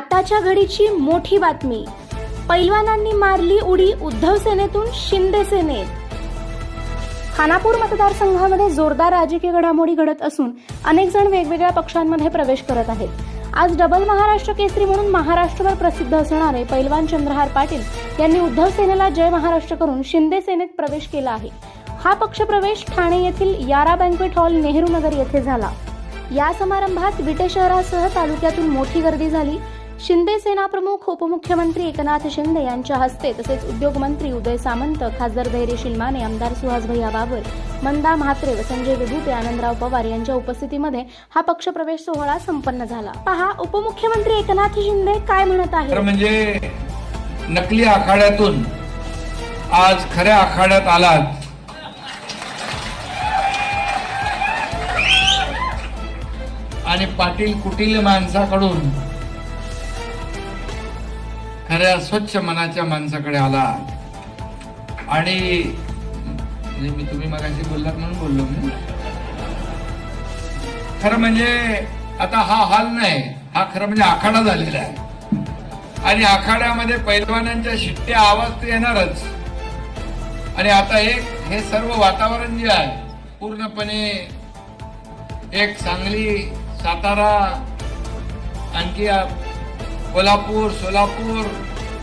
आताच्या घडीची मोठी बातमी. पैलवानांनी मारली उडी उद्धव सेनेतून शिंदे सेनेत. खानापूर मतदारसंघामध्ये जोरदार राजकीय घडामोडी घडत असून अनेक जण वेगवेगळ्या पक्षांमध्ये प्रवेश करत आहेत. आज डबल महाराष्ट्र केसरी म्हणून महाराष्ट्रभर प्रसिद्ध असणारे पैलवान चंद्रहार पाटील यांनी उद्धव सेनेला जय महाराष्ट्र करून शिंदे सेनेत प्रवेश केला आहे. हा पक्षप्रवेश ठाणे येथील यारा बँक्वेट हॉल नेहरू नगर येथे झाला. या समारंभात विटे शहरासह तालुक्यातून मोठी गर्दी झाली. शिंदे सेना प्रमुख उपमुख्यमंत्री एकनाथ शिंदे यांच्या हस्ते तसेच उद्योगमंत्री उदय सामंत खासदार धैर्यशील माने आमदार सुहास भैया बाबर मंदा म्हात्रे व संजय विभूते आनंदराव पवार यांच्या उपस्थितीमध्ये हा पक्षप्रवेश सोहळा संपन्न झाला. पहा उपमुख्यमंत्री एकनाथ शिंदे काय म्हणत आहे आहेत म्हणजे नकली आखाड्यातून आज खऱ्या आखाड्यात आलात. आणि पाटील कुटील माणसाकडून खऱ्या स्वच्छ मनाच्या माणसाकडे आला. आणि म्हणजे मी तुम्ही मगाशी बोललात म्हणून बोललो मी. खरं म्हणजे आता हा हाल नाही हा खरं म्हणजे आखाडा झालेला आहे. आणि आखाड्यामध्ये पैलवानांच्या शिट्ट्या आवाज तर येणारच. आणि आता एक हे सर्व वातावरण जे आहे पूर्णपणे एक सांगली सातारा आणखी कोल्हापूर सोलापूर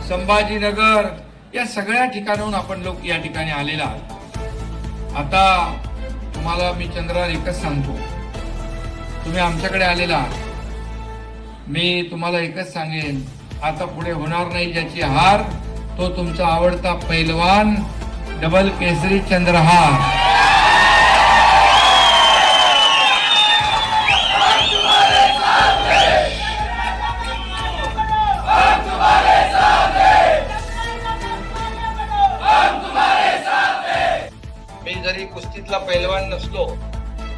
संभाजीनगर या सगळ्या ठिकाणाहून आपण लोक या ठिकाणी आलेला आहात. आता तुम्हाला मी चंद्रावर एकच सांगतो. तुम्ही आमच्याकडे आलेला आहात. मी तुम्हाला एकच सांगेन आता पुढे होणार नाही ज्याची हार तो तुमचा आवडता पैलवान डबल केसरी चंद्रहार. जरी कुस्तीतला पैलवान नसलो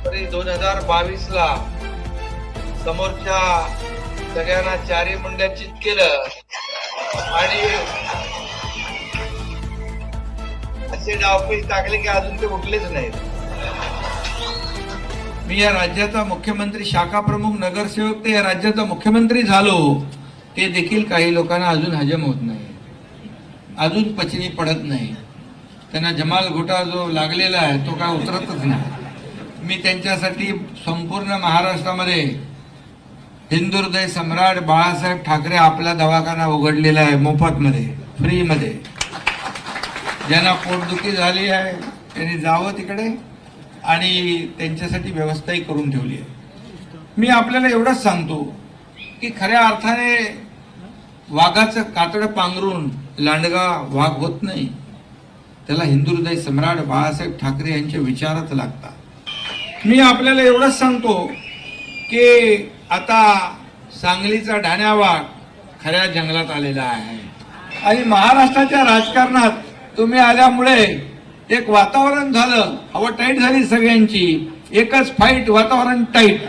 तरी दोन हजार बावीस ला समोरच्या सगळ्यांना चारी मुंड्याचित केलं आणि असे डावपेच टाकले की अजून ते उठलेच नाहीत. मी या राज्याचा मुख्यमंत्री शाखा प्रमुख नगरसेवक ते या राज्याचा मुख्यमंत्री झालो ते देखील काही लोकांना अजून हजम होत नाही. अजून पचनी पडत नाही. त्यांना जमाल घोटा जो लागलेला आहे तो काय उतरतच नाही. मी त्यांच्यासाठी संपूर्ण महाराष्ट्रामध्ये हिंदुर्दय सम्राट बाळासाहेब ठाकरे आपला दवाखाना उघडलेला आहे मोफतमध्ये फ्रीमध्ये. ज्यांना पोटदुखी झाली आहे त्यांनी जावं तिकडे आणि त्यांच्यासाठी व्यवस्थाही करून ठेवली आहे. मी आपल्याला एवढंच सांगतो की खऱ्या अर्थाने वाघाचं कातडं पांघरून लांडगा वाघ होत नाही. त्याला हिंदू हृदय सम्राट बाळासाहेब ठाकरे यांचे विचारच लागतात. मी आपल्याला एवढंच सांगतो की आता सांगलीचा ढाण्यावाग खऱ्या जंगलात आलेला आहे. आणि महाराष्ट्राच्या राजकारणात तुम्ही आल्यामुळे एक वातावरण झालं. हवा टाईट झाली सगळ्यांची. एकच फाईट वातावरण टाईट